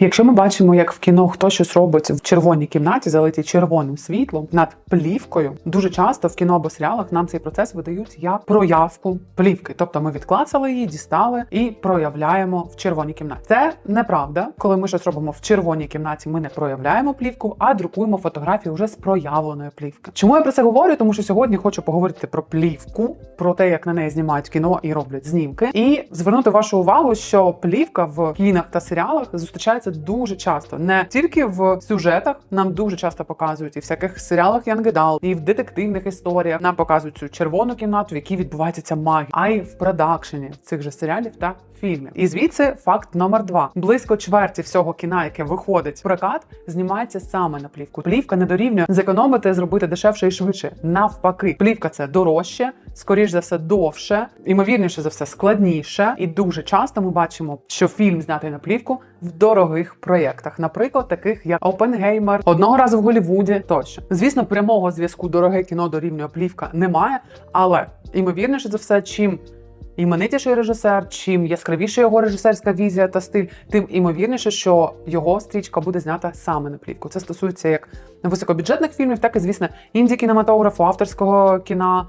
Якщо ми бачимо, як в кіно хтось щось робить в червоній кімнаті, залитій червоним світлом над плівкою, дуже часто в кіно або серіалах нам цей процес видають як проявку плівки. Тобто ми відклацали її, дістали і проявляємо в червоній кімнаті. Це неправда. Коли ми щось робимо в червоній кімнаті, ми не проявляємо плівку, а друкуємо фотографії вже з проявленої плівки. Чому я про це говорю? Тому що сьогодні хочу поговорити про плівку, про те, як на неї знімають кіно і роблять знімки, і звернути вашу увагу, що плівка в кінах та серіалах зустрічається дуже часто, не тільки в сюжетах. Нам дуже часто показують і всяких серіалах Adult, і в детективних історіях нам показують цю червону кімнату, в якій відбувається ця магія, а й в продакшені цих же серіалів та фільмів. І звідси факт номер два: близько чверті всього кіна, яке виходить в прокат, знімається саме на плівку. Плівка не дорівнює зекономити, зробити дешевше і швидше. Навпаки, плівка це дорожче, скоріш за все, довше, імовірніше за все, складніше. І дуже часто ми бачимо, що фільм знятий на плівку в дорогих проєктах, наприклад, таких як Опенгеймер, одного разу в Голлівуді тощо. Звісно, прямого зв'язку дороге кіно дорівнює плівка немає, але імовірніше за все, чим іменитіший режисер, чим яскравіша його режисерська візія та стиль, тим імовірніше, що його стрічка буде знята саме на плівку. Це стосується як високобюджетних фільмів, так і звісно інді кінематографу, авторського кіна.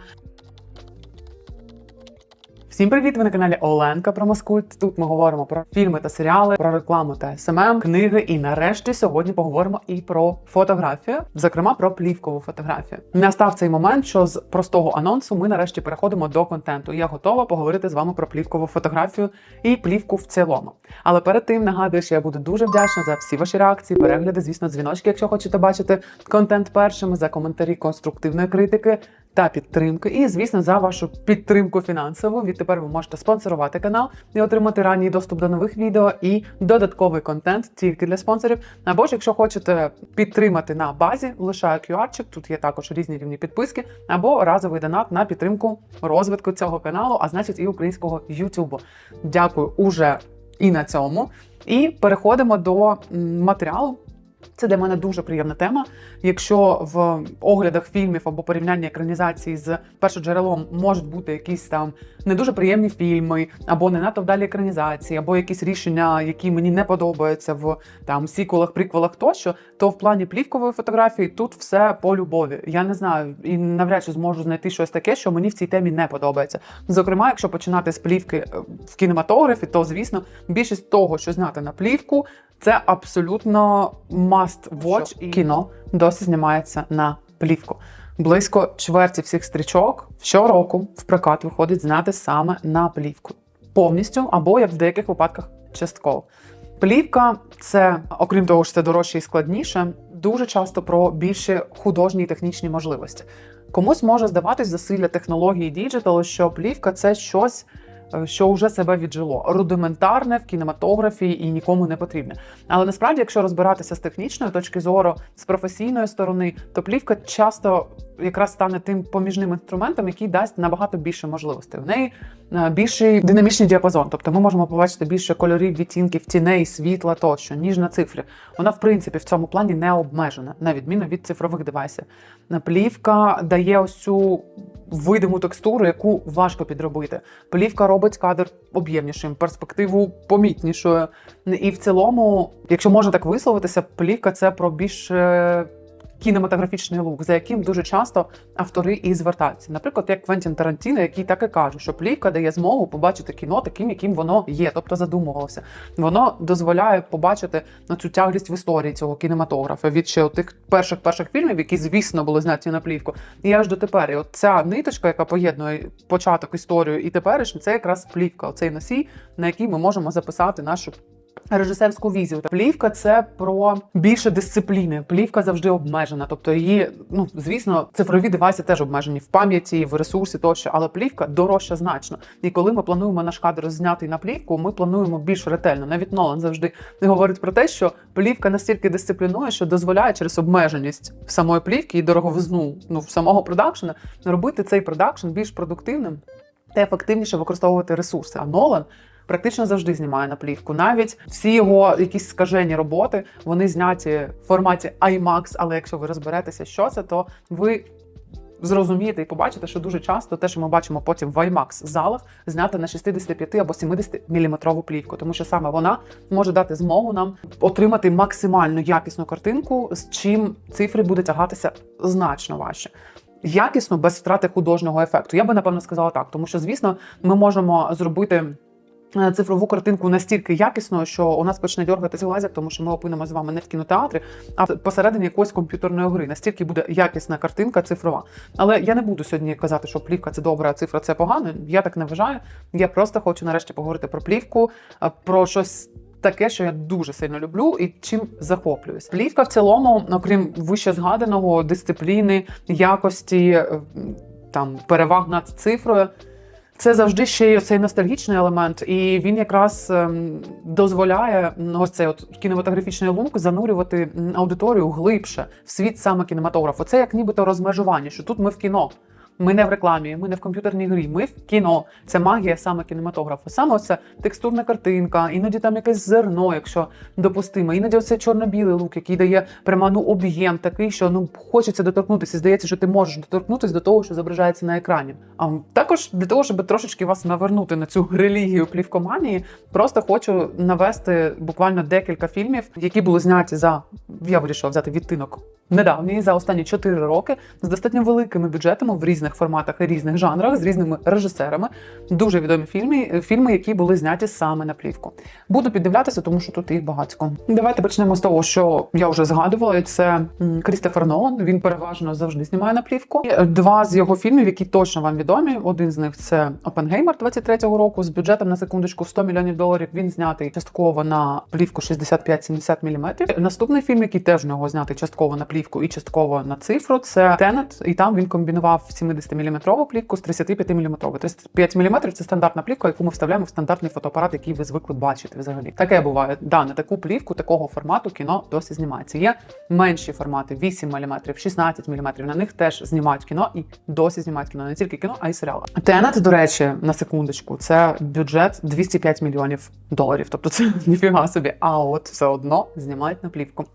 Всім привіт! Ви на каналі Оленка про Маскульт. Тут ми говоримо про фільми та серіали, про рекламу та СММ, книги. І нарешті сьогодні поговоримо і про фотографію, зокрема про плівкову фотографію. Настав цей момент, що з простого анонсу ми нарешті переходимо до контенту. Я готова поговорити з вами про плівкову фотографію і плівку в цілому. Але перед тим нагадую, що я буду дуже вдячна за всі ваші реакції, перегляди, звісно, дзвіночки, якщо хочете бачити контент першими, за коментарі конструктивної критики та підтримки. І, звісно, за вашу підтримку фінансову. Відтепер ви можете спонсорувати канал і отримати ранній доступ до нових відео і додатковий контент тільки для спонсорів. Або ж, якщо хочете підтримати на базі, лишаю QR-чик, Тут є також різні рівні підписки, або разовий донат на підтримку розвитку цього каналу, а значить і українського Ютубу. Дякую уже і на цьому. І переходимо до матеріалу. Це для мене дуже приємна тема. Якщо в оглядах фільмів або порівняння екранізації з першоджерелом можуть бути якісь там не дуже приємні фільми, або не надто вдалі екранізації, або якісь рішення, які мені не подобаються в там сіквелах, приквелах тощо, то в плані плівкової фотографії тут все по любові. Я не знаю і навряд чи зможу знайти щось таке, що мені в цій темі не подобається. Зокрема, якщо починати з плівки е, в кінематографі, то звісно більшість того, що знято на плівку, це абсолютно must watch і кіно досі знімається на плівку. Близько чверті всіх стрічок щороку в прокат виходить знати саме на плівку повністю, або як в деяких випадках частково. Плівка це, окрім того, що це дорожче і складніше, дуже часто про більше художні і технічні можливості. Комусь може здаватись засилля технології діджиталу, що плівка це щось що вже себе віджило, рудиментарне в кінематографі і нікому не потрібне. Але насправді, якщо розбиратися з технічної точки зору, з професійної сторони, то плівка часто якраз стане тим поміжним інструментом, який дасть набагато більше можливостей. В неї е, більший динамічний діапазон, тобто ми можемо побачити більше кольорів, відтінків, тіней, світла тощо, ніж на цифрі. Вона, в принципі, в цьому плані не обмежена, на відміну від цифрових девайсів. Плівка дає ось цю видиму текстуру, яку важко підробити. Плівка робить кадр об'ємнішим, перспективу помітнішою. І в цілому, якщо можна так висловитися, плівка це про більш е, кінематографічний лук, за яким дуже часто автори і звертаються. Наприклад, як Квентін Тарантіно, який так і каже, що плівка дає змогу побачити кіно таким, яким воно є, тобто задумувалося. Воно дозволяє побачити на цю тяглість в історії цього кінематографа від ще тих перших перших фільмів, які, звісно, були зняті на плівку. І аж до тепер. І от ця ниточка, яка поєднує початок історію і теперішнє, це якраз плівка, цей носій, на який ми можемо записати нашу режисерську візію. Та Плівка це про більше дисципліни. Плівка завжди обмежена. Тобто її, ну звісно, цифрові девайси теж обмежені в пам'яті, в ресурсі тощо, але плівка дорожча значно. І коли ми плануємо наш кадр зняти на плівку, ми плануємо більш ретельно. Навіть Нолан завжди говорить про те, що плівка настільки дисциплінує, що дозволяє через обмеженість самої плівки і дороговизну ну самого продакшена робити цей продакшн більш продуктивним та ефективніше використовувати ресурси. А Нолан практично завжди знімає на плівку. Навіть всі його якісь скажені роботи вони зняті в форматі IMAX, але якщо ви розберетеся, що це, то ви зрозумієте і побачите, що дуже часто те, що ми бачимо потім в IMAX залах, знято на 65 або 70 міліметрову плівку, тому що саме вона може дати змогу нам отримати максимально якісну картинку, з чим цифри буде тягатися значно важче. Якісно без втрати художнього ефекту. Я би напевно сказала так, тому що, звісно, ми можемо зробити. Е, Цифрову картинку настільки якісно, що у нас почне дергатися глазик, тому що ми опинимо з вами не в кінотеатрі, а посередині якоїсь комп'ютерної гри. Настільки буде якісна картинка цифрова. Але я не буду сьогодні казати, що плівка це добре, а цифра це погано. Я так не вважаю. Я просто хочу нарешті поговорити про плівку, е, про щось. Таке, що я дуже сильно люблю і чим захоплююсь. Плівка в цілому, окрім вище згаданого, дисципліни, якості, е, там переваг над цифрою. Це завжди ще й оцей ностальгічний елемент, і він якраз ем, дозволяє ось цей от кінематографічний лунк занурювати аудиторію глибше в світ саме кінематографу. Це як нібито розмежування, що тут ми в кіно. Ми не в рекламі, ми не в комп'ютерній грі, ми в кіно. Це магія саме кінематографу. Саме оця текстурна картинка, іноді там якесь зерно, якщо допустимо. Іноді оце чорно-білий лук, який дає прямо ну, об'єм такий, що ну хочеться доторкнутися. Здається, що ти можеш доторкнутися до того, що зображається на екрані. А також для того, щоб трошечки вас навернути на цю релігію плівкоманії, просто хочу навести буквально декілька фільмів, які були зняті за я вирішила взяти відтинок недавній за останні 4 роки з достатньо великими бюджетами в різних форматах і різних жанрах, з різними режисерами. Дуже відомі фільми, фільми, які були зняті саме на плівку. Буду піддивлятися, тому що тут їх багатько. Давайте почнемо з того, що я вже згадувала. Це Крістофер Нолан. Він переважно завжди знімає на плівку. Два з його фільмів, які точно вам відомі. Один з них це Опенгеймер 23-го року з бюджетом на секундочку в 100 мільйонів доларів. Він знятий частково на плівку 65-70 мм. Наступний фільм, який теж в нього знятий частково на плівку і частково на цифру, це Тенет. І там він комбінував 70 мм плівку з 35 мм. 35 мм – це стандартна плівка, яку ми вставляємо в стандартний фотоапарат, який ви звикли бачити взагалі. Таке буває. Да, на таку плівку такого формату кіно досі знімається. Є менші формати 8 мм, 16 мм. На них теж знімають кіно і досі знімають кіно. Не тільки кіно, а й серіали. Тенет, до речі, на секундочку, це бюджет 205 мільйонів доларів. Тобто це ніфіга собі. А от все одно знімають на плівку.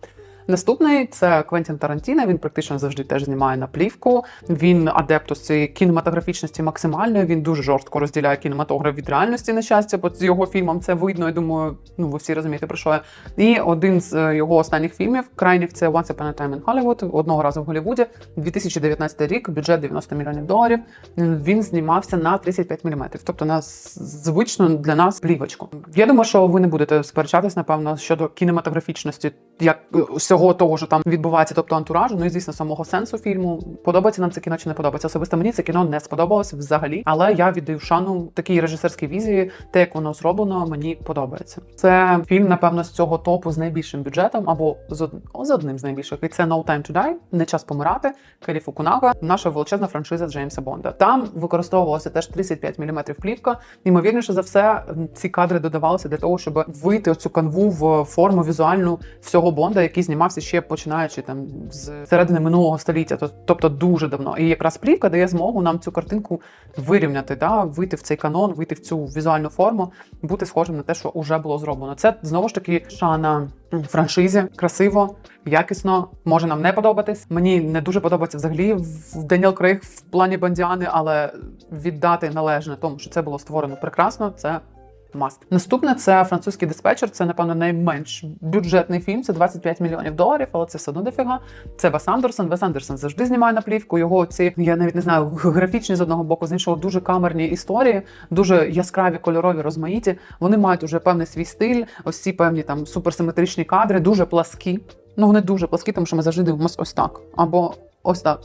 Наступний це Квентін Тарантіно. Він практично завжди теж знімає на плівку. Він адептус цієї кінематографічності максимальної. Він дуже жорстко розділяє кінематограф від реальності на щастя. Бо з його фільмом це видно. Я думаю, ну ви всі розумієте про що я. І один з е, його останніх фільмів крайніх це Once Upon a Time in Hollywood, одного разу в Голлівуді. 2019 рік, бюджет 90 мільйонів доларів. Він знімався на 35 мм, тобто на звичну для нас плівочку. Я думаю, що ви не будете сперечатись, напевно, щодо кінематографічності, як е, всього того, що там відбувається, тобто антуражу. Ну і звісно, самого сенсу фільму. Подобається нам це кіно чи не подобається. Особисто мені це кіно не сподобалося взагалі, але я віддаю шану такій режисерській візії, те, як воно зроблено, мені подобається. Це фільм, напевно, з цього топу з найбільшим бюджетом, або з, од... з одним з найбільших. І це No Time to Die, не час помирати. Келі Фукунага, наша величезна франшиза Джеймса Бонда. Там використовувалося теж 35 мм плівка. Ймовірніше за все, ці кадри додавалися для того, щоб вийти оцю канву в форму візуальну всього Бонда, який знімався ще починаючи там з середини минулого століття, тобто дуже давно. І якраз плівка дає змогу нам цю картинку вирівняти, да, вийти в цей канон, вийти в цю візуальну форму, бути схожим на те, що вже було зроблено. Це знову ж таки шана франшизі, красиво, якісно, може нам не подобатись. Мені не дуже подобається взагалі в Даніел Крейг в плані Бондіани, але віддати належне тому, що це було створено прекрасно. Це Маст. Наступне це французький диспетчер. Це напевно найменш бюджетний фільм. Це 25 мільйонів доларів, але це все одно дофіга. Це Вес Андерсон. Вес Андерсон завжди знімає на плівку. Його ці я навіть не знаю, графічні з одного боку, з іншого дуже камерні історії, дуже яскраві, кольорові, розмаїті. Вони мають уже певний свій стиль. Ось ці певні там суперсиметричні кадри, дуже пласкі. Ну вони дуже пласкі, тому що ми завжди дивимося ось так або ось так.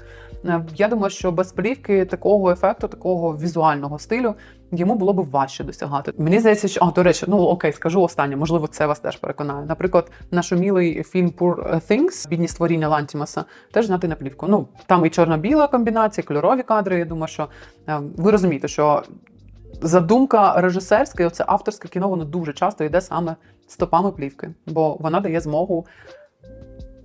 Е, Я думаю, що без плівки такого ефекту, такого візуального стилю йому було б важче досягати. Мені здається, що а, до речі, ну окей, скажу останнє, можливо, це вас теж переконає. Наприклад, нашумілий фільм Poor Things, бідні створіння Лантімаса, теж знати на плівку. Ну там і чорно-біла комбінація, кольорові кадри. Я думаю, що е, ви розумієте, що задумка режисерська, і оце авторське кіно, воно дуже часто йде саме стопами плівки, бо вона дає змогу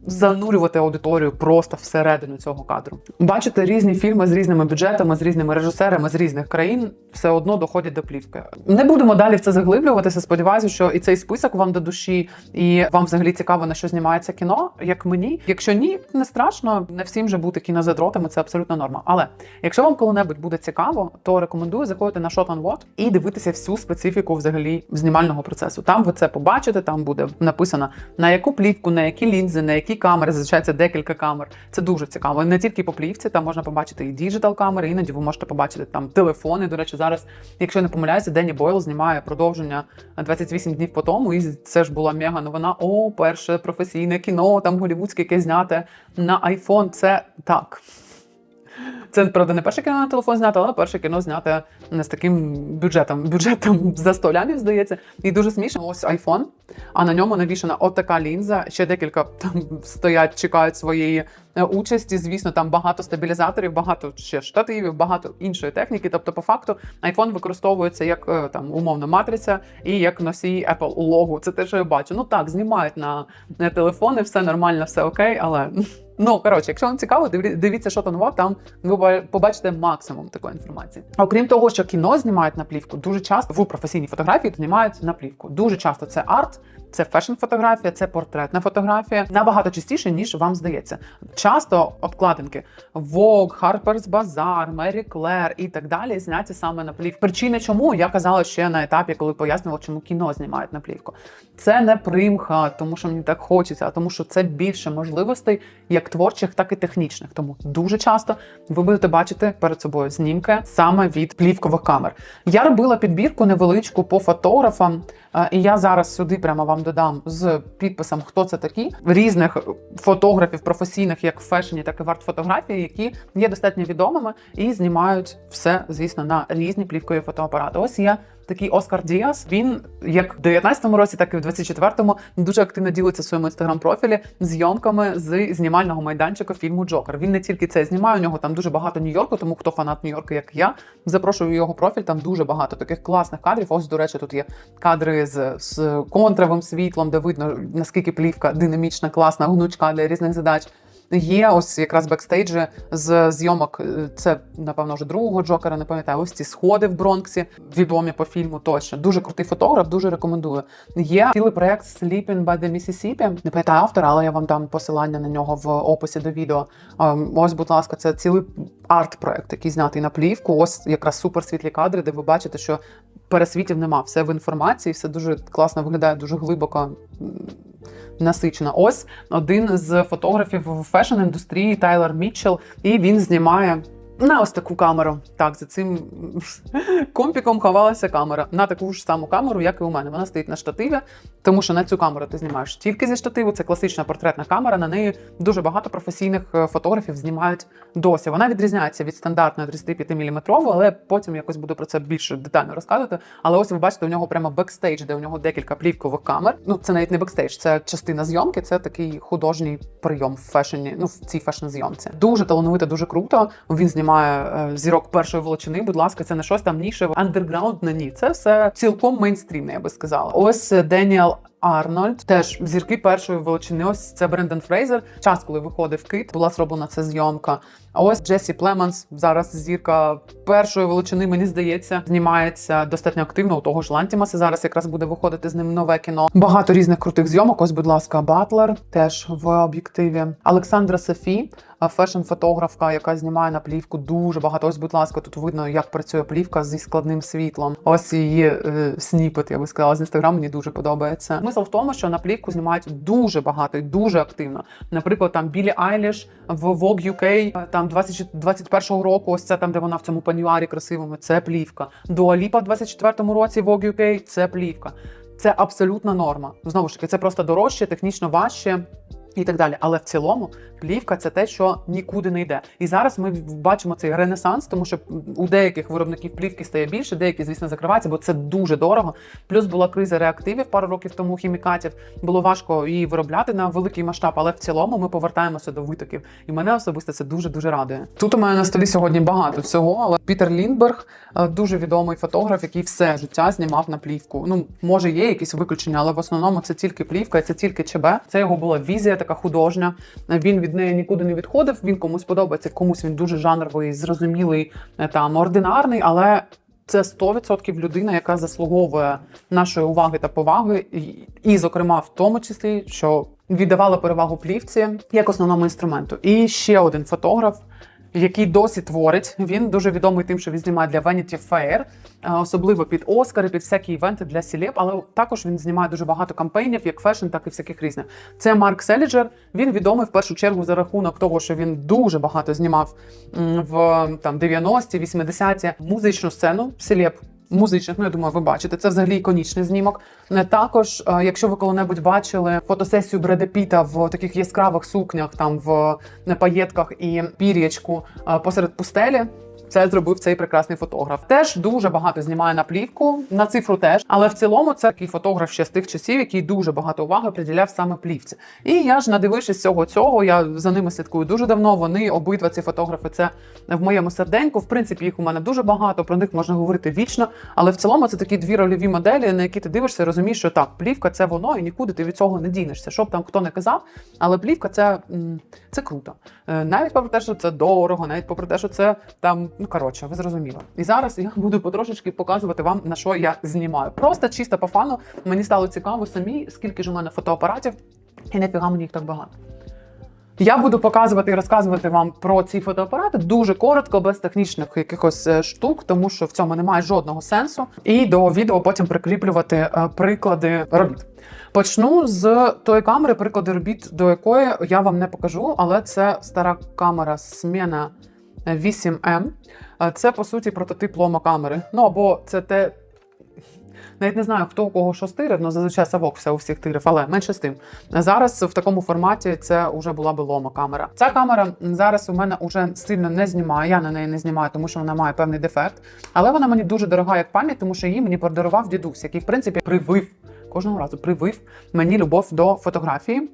занурювати аудиторію просто всередину цього кадру. Бачите різні фільми з різними бюджетами, з різними режисерами з різних країн, все одно доходять до плівки. Не будемо далі в це заглиблюватися. Сподіваюся, що і цей список вам до душі, і вам взагалі цікаво на що знімається кіно, як мені. Якщо ні, не страшно, не всім же бути кінозадротами, це абсолютно норма. Але якщо вам коли-небудь буде цікаво, то рекомендую заходити на Shot on What і дивитися всю специфіку взагалі знімального процесу. Там ви це побачите, там буде написано на яку плівку, на які лінзи, на які камери. Зазвичай це декілька камер. Це дуже цікаво. Не тільки по плівці, там можна побачити і діджитал камери, іноді ви можете побачити там телефони. До речі, зараз, якщо я не помиляюся, Денні Бойл знімає продовження 28 днів по тому. І це ж була мега новина. О, перше професійне кіно, там голівудське, яке зняте на iPhone. Це так. Це правда не перше кіно на телефон знято, але перше кіно зняте не з таким бюджетом. Бюджетом за 100 лямів, здається. І дуже смішно. Ось iPhone, а на ньому навішана от така лінза. Ще декілька там стоять, чекають своєї е, участі. Звісно, там багато стабілізаторів, багато ще штативів, багато іншої техніки. Тобто, по факту, iPhone використовується як е, там умовно матриця і як носій Apple логу. Це те, що я бачу. Ну так, знімають на, телефони, все нормально, все окей, але. Ну, коротше, якщо вам цікаво, дивіться, що там там ви побачите максимум такої інформації. Окрім того, що кіно знімають на плівку, дуже часто в професійній фотографії знімають на плівку. Дуже часто це арт, це фешн-фотографія, це портретна фотографія. Набагато частіше, ніж вам здається. Часто обкладинки Vogue, Harper's Bazaar, Mary Claire і так далі зняті саме на плівку. Причини, чому я казала ще на етапі, коли пояснювала, чому кіно знімають на плівку. Це не примха, тому що мені так хочеться, а тому, що це більше можливостей, як творчих, так і технічних. Тому дуже часто ви будете бачити перед собою знімки саме від плівкових камер. Я робила підбірку невеличку по фотографам, е, і я зараз сюди прямо вам додам з підписом, хто це такі різних фотографів професійних, як в фешені, так і в арт-фотографії, які є достатньо відомими і знімають все, звісно, на різні плівкові фотоапарати. Ось є такий Оскар Діас. Він як в 19-му році, так і в 24-му дуже активно ділиться в своєму інстаграм-профілі зйомками з знімального майданчика фільму Джокер. Він не тільки це знімає, у нього там дуже багато Нью-Йорку, тому хто фанат Нью-Йорка, як я, запрошую його профіль. Там дуже багато таких класних кадрів. Ось, до речі, тут є кадри з, з контровим світлом, де видно наскільки плівка динамічна, класна, гнучка для різних задач. Є ось якраз бекстейджі з зйомок. е, Це напевно вже другого Джокера. Не пам'ятаю. Ось ці сходи в Бронксі, відомі по фільму. Тощо дуже крутий фотограф, дуже рекомендую. Є цілий проект Sleeping by the Mississippi. Не пам'ятаю автора, але я вам дам посилання на нього в описі до відео. Ем, Ось, будь ласка, це цілий арт-проект, який знятий на плівку. Ось якраз суперсвітлі кадри, де ви бачите, що пересвітів нема. Все в інформації, все дуже класно виглядає, дуже глибоко. Насичена. Ось один з фотографів в фешн-індустрії Тайлер Мітчелл, і він знімає на ось таку камеру. Так, за цим компіком ховалася камера на таку ж саму камеру, як і у мене. Вона стоїть на штативі, тому що на цю камеру ти знімаєш тільки зі штативу. Це класична портретна камера. На неї дуже багато професійних е, фотографів знімають досі. Вона відрізняється від стандартної 35 мм, але потім якось буду про це більше детально розказувати. Але ось ви бачите, у нього прямо бекстейдж, де у нього декілька плівкових камер. Ну це навіть не бекстейдж, це частина зйомки. Це такий художній прийом в фешені. Ну в цій фешн-зйомці. Дуже талановито, дуже круто. Він знімає е, зірок першої величини. Будь ласка, це не щось там нішеве, андерграундне. Ні, це все цілком мейнстрімне, я би сказала. Ось е, Деніел Арнольд, теж зірки першої величини. Ось це Брендон Фрейзер. Час, коли виходив кит, була зроблена ця зйомка. А ось Джесі Племанс, зараз зірка першої величини, мені здається, знімається достатньо активно. У того ж Лантімаса зараз якраз буде виходити з ним нове кіно. Багато різних крутих зйомок. Ось, будь ласка, Батлер теж в об'єктиві. Олександра Софі, фешн-фотографка, яка знімає на плівку дуже багато. Ось, будь ласка, тут видно, як працює плівка зі складним світлом. Ось її е, сніпет, я би сказала, з інстаграм мені дуже подобається. Смисл в тому, що на плівку знімають дуже багато і дуже активно. Наприклад, там Білі Айліш в Vogue UK, там 20, 21-го року. Ось це там, де вона в цьому панюарі красивому. Це плівка. Дуаліпа в 24-му році Vogue UK – це плівка. Це абсолютна норма. Знову ж таки, це просто дорожче, технічно важче. І так далі, але в цілому плівка це те, що нікуди не йде. І зараз ми бачимо цей ренесанс, тому що у деяких виробників плівки стає більше, деякі, звісно, закриваються, бо це дуже дорого. Плюс була криза реактивів пару років тому хімікатів. Було важко її виробляти на великий масштаб, але в цілому ми повертаємося до витоків. І мене особисто це дуже дуже радує. Тут у мене на столі сьогодні багато всього, але Пітер Ліндберг е, дуже відомий фотограф, який все життя знімав на плівку. Ну може є якісь виключення, але в основному це тільки плівка, це тільки ЧБ. Це його була візія естетика художня. Він від неї нікуди не відходив. Він комусь подобається, комусь він дуже жанровий, зрозумілий, е, там ординарний, але. Це 100% людина, яка заслуговує нашої уваги та поваги, і, зокрема, в тому числі, що віддавала перевагу плівці як основному інструменту. І ще один фотограф, який досі творить. Він дуже відомий тим, що він знімає для Vanity Fair, особливо під Оскари, під всякі івенти для Сілеп, але також він знімає дуже багато кампейнів, як фешн, так і всяких різних. Це Марк Селіджер. Він відомий в першу чергу за рахунок того, що він дуже багато знімав в там 90-ті, 80-ті музичну сцену селеб. Музичних, ну я думаю, ви бачите, це взагалі іконічний знімок. Також, е, якщо ви коли-небудь бачили фотосесію Бреда Піта в таких яскравих сукнях, там в е, паєтках і пір'ячку е, посеред пустелі. Це зробив цей прекрасний фотограф. Теж дуже багато знімає на плівку, на цифру теж. Але в цілому це такий фотограф ще з тих часів, який дуже багато уваги приділяв саме плівці. І я ж надивившись всього цього, я за ними слідкую дуже давно. Вони обидва ці фотографи. Це в моєму серденьку. В принципі, їх у мене дуже багато. Про них можна говорити вічно. Але в цілому це такі дві рольові моделі, на які ти дивишся, і розумієш, що так, плівка це воно, і нікуди ти від цього не дінешся. Щоб там хто не казав, але плівка це, це круто. Е, Навіть попри те, що це дорого, навіть попри те, що це там, ну коротше, ви зрозуміли. І зараз я буду потрошечки показувати вам, на що я знімаю. Просто чисто по фану. Мені стало цікаво самі, скільки ж у мене фотоапаратів, і нафіга мені їх так багато. Я буду показувати і розказувати вам про ці фотоапарати дуже коротко, без технічних якихось е, штук, тому що в цьому немає жодного сенсу. І до відео потім прикріплювати е, приклади робіт. Почну з тої камери, приклади робіт, до якої я вам не покажу, але це стара камера Смена 8M. Е, Це по суті прототип лома камери. Ну або це те. Навіть не знаю, хто у кого що стирив, але зазвичай савок все у всіх тирив, але менше з тим. Зараз в такому форматі це вже була би лома камера. Ця камера зараз у мене вже сильно не знімає. Я на неї не знімаю, тому що вона має певний дефект. Але вона мені дуже дорога як пам'ять, тому що її мені подарував дідусь, який в принципі привив кожного разу привив мені любов до фотографії.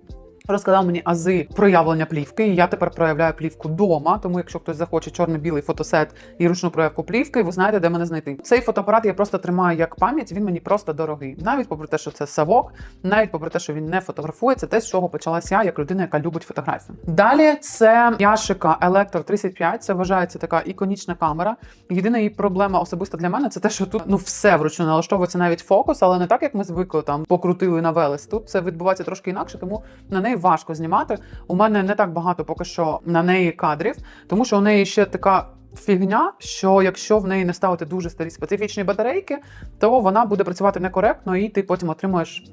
Розказав мені ази проявлення плівки. Я тепер проявляю плівку вдома. Тому, якщо хтось захоче чорно-білий фотосет і ручну проявку плівки, ви знаєте, де мене знайти. Цей фотоапарат я просто тримаю як пам'ять. Він мені просто дорогий. Навіть попри те, що це савок, навіть попри те, що він не фотографує, це те, з чого почалася я, як людина, яка любить фотографію. Далі це Яшика Electro 35. Це вважається така іконічна камера. Єдина її проблема особисто для мене це те, що тут ну все вручну налаштовується навіть фокус, але не так, як ми звикли там покрутили на. Тут це відбувається трошки інакше, тому на неї важко знімати. У мене не так багато поки що на неї кадрів, тому що у неї ще така. Фігня, що якщо в неї не ставити дуже старі специфічні батарейки, то вона буде працювати некоректно, і ти потім отримуєш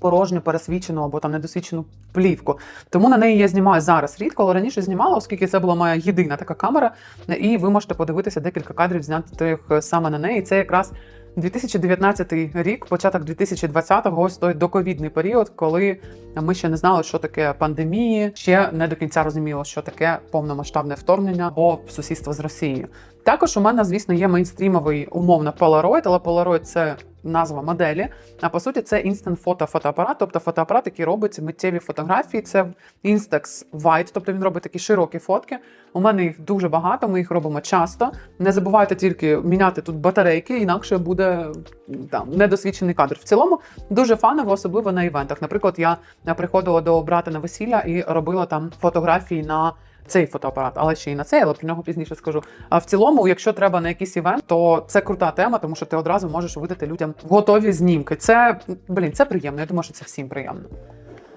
порожню, пересвічену або там недосвідчену плівку. Тому на неї я знімаю зараз рідко, але раніше знімала, оскільки це була моя єдина така камера. І ви можете подивитися декілька кадрів, знятих саме на неї. Це якраз 2019 рік, початок 2020-го, ось той доковідний період, коли ми ще не знали, що таке пандемії, ще не до кінця розуміло, що таке повномасштабне вторгнення або сусідство з Росією. Також у мене, звісно, є мейнстрімовий умовно Polaroid, але Polaroid – це назва моделі. А по суті, це інстант фото фотоапарат, тобто фотоапарат, який робить миттєві фотографії. Це Instax White, тобто він робить такі широкі фотки. У мене їх дуже багато, ми їх робимо часто. Не забувайте тільки міняти тут батарейки, інакше буде там недосвідчений кадр. В цілому дуже фаново, особливо на івентах. Наприклад, я приходила до брата на весілля і робила там фотографії на. Цей фотоапарат, але ще й на цей, але про нього пізніше скажу. А в цілому, якщо треба на якийсь івент, то це крута тема, тому що ти одразу можеш видати людям готові знімки. Це блін, це приємно. Я думаю, що це всім приємно.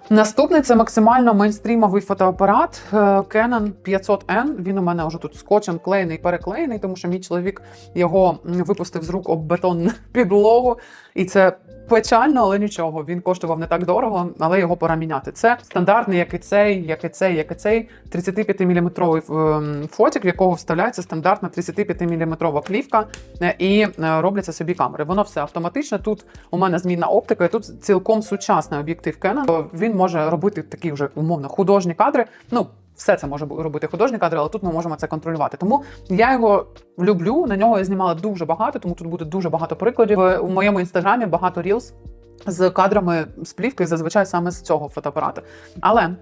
Наступний це максимально мейнстрімовий фотоапарат е, Canon 500N. Він у мене вже тут скотчем клеєний, переклеєний, тому що мій чоловік його випустив з рук об бетонну підлогу, і це печально, але нічого. Він коштував не так дорого, але його пора міняти. Це стандартний, як і цей, як і цей, як і цей 35-мм фотик, в якого вставляється стандартна 35-мм плівка, е, і е, робляться собі камери. Воно все автоматично. Тут у мене змінна оптика, і тут цілком сучасний об'єктив Canon. Він може робити такі вже умовно художні кадри. Ну, все це може робити художні кадри, але тут ми можемо це контролювати. Тому я його люблю. На нього я знімала дуже багато, тому тут буде дуже багато прикладів. У моєму інстаграмі багато рілз з кадрами з плівки, зазвичай саме з цього фотоапарата. Але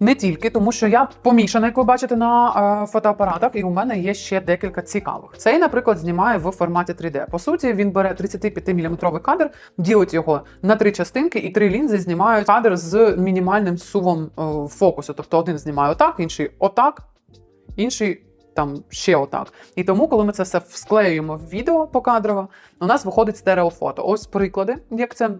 Не тільки, тому що я помішана, як ви бачите, на е, фотоапаратах, і у мене є ще декілька цікавих. Цей, наприклад, знімає в форматі 3D. По суті, він бере 35-мм кадр, ділить його на три частинки, і три лінзи знімають кадр з мінімальним сувом е, фокусу. Тобто один знімає отак, інший отак, інший. Там ще отак. І тому, коли ми це все склеюємо в відео покадрово, у нас виходить стереофото. Ось приклади, як це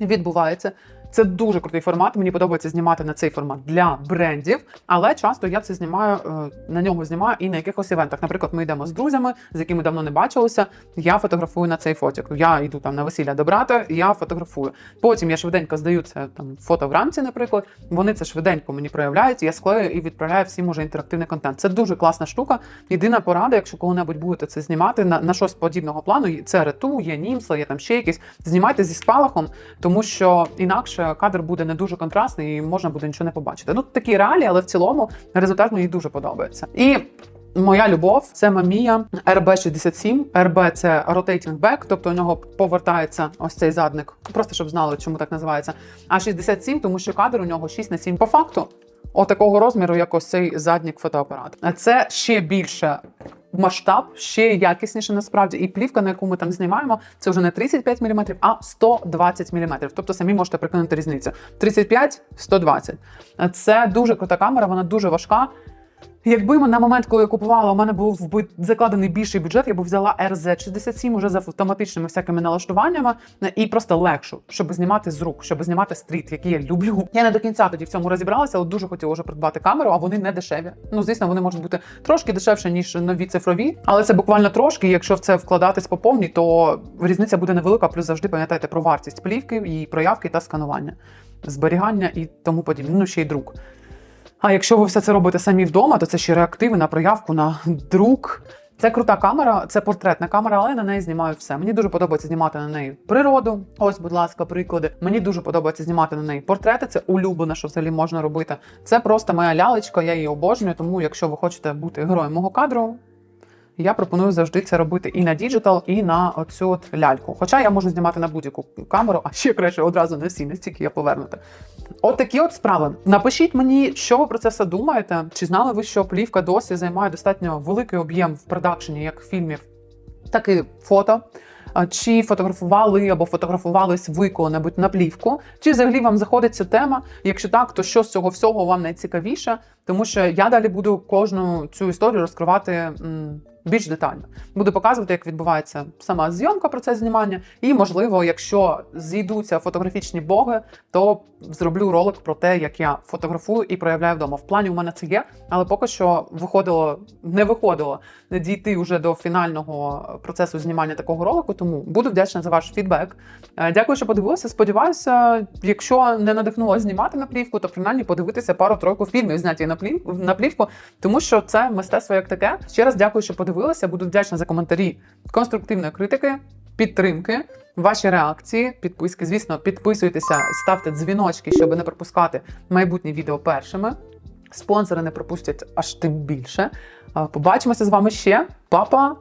відбувається. Це дуже крутий формат. Мені подобається знімати на цей формат для брендів, але часто я це знімаю е, на нього знімаю і на якихось івентах. Наприклад, ми йдемо з друзями, з якими давно не бачилися. Я фотографую на цей фотик. Я йду там на весілля до брата, я фотографую. Потім я швиденько здаю це там фото вранці, наприклад. Вони це швиденько мені проявляють. Я склею і відправляю всім уже інтерактивний контент. Це дуже класна штука. Єдина порада, якщо коли-небудь будете це знімати на, на щось подібного плану. Це рету, є німсла, є там ще якісь. Знімайте зі спалахом, тому що інакше кадр буде не дуже контрастний і можна буде нічого не побачити. Ну такі реалії, але в цілому результат мені дуже подобається. І Моя любов це Mamiya RB67. RB – це rotating back, тобто у нього повертається ось цей задник. Просто щоб знали, чому так називається. А 67, тому що кадр у нього 6 на 7 по факту. Отакого розміру, як ось цей заднік фотоапарат. Це ще більше масштаб, ще якісніше насправді. І плівка, на яку ми там знімаємо, це вже не 35 мм, а 120 мм. Тобто самі можете прикинути різницю. 35 120. Це дуже крута камера, вона дуже важка. Якби на момент, коли я купувала, у мене був закладений більший бюджет, я б взяла RZ67 уже з автоматичними всякими налаштуваннями і просто легшу, щоб знімати з рук, щоб знімати стріт, який я люблю. Я не до кінця тоді в цьому розібралася, але дуже хотіла вже придбати камеру, а вони не дешеві. Ну, звісно, вони можуть бути трошки дешевше, ніж нові цифрові, але це буквально трошки. Якщо в це вкладатись по повній, то різниця буде невелика. Плюс завжди пам'ятайте про вартість плівки, її проявки та сканування, зберігання і тому подібне. Ну ще й друк. А якщо ви все це робите самі вдома, то це ще реактиви на проявку, на друк. Це крута камера, це портретна камера, але на неї знімаю все. Мені дуже подобається знімати на неї природу. Ось, будь ласка, приклади. Мені дуже подобається знімати на неї портрети. Це улюблене, що взагалі можна робити. Це просто моя лялечка, я її обожнюю. Тому, якщо ви хочете бути героєм мого кадру, я пропоную завжди це робити і на діджитал, і на оцю от ляльку. Хоча я можу знімати на будь-яку камеру, а ще краще одразу на всі, настільки я повернута. От такі от справи. Напишіть мені, що ви про це все думаєте. Чи знали ви, що плівка досі займає достатньо великий об'єм в продакшені, як фільмів, так і фото. Чи фотографували або фотографувались ви коли-небудь на плівку? Чи взагалі вам заходить ця тема? Якщо так, то що з цього всього вам найцікавіше? Тому що я далі буду кожну цю історію розкривати більш детально. Буду показувати, як відбувається сама зйомка, процес знімання, і можливо, якщо зійдуться фотографічні боги, то зроблю ролик про те, як я фотографую і проявляю вдома. В плані у мене це є, але поки що виходило, не виходило дійти вже до фінального процесу знімання такого ролику. Тому буду вдячна за ваш фідбек. Е, Дякую, що подивилися. Сподіваюся, якщо не надихнуло знімати на плівку, то принаймні подивитися пару-тройку фільмів, зняті на на плівку, тому що це мистецтво як таке. Ще раз дякую, що подивилися. Буду вдячна за коментарі конструктивної критики, підтримки. Ваші реакції, підписки, звісно, підписуйтеся, ставте дзвіночки, щоб не пропускати майбутні відео першими. Спонсори не пропустять аж тим більше. Побачимося з вами ще. Па-па!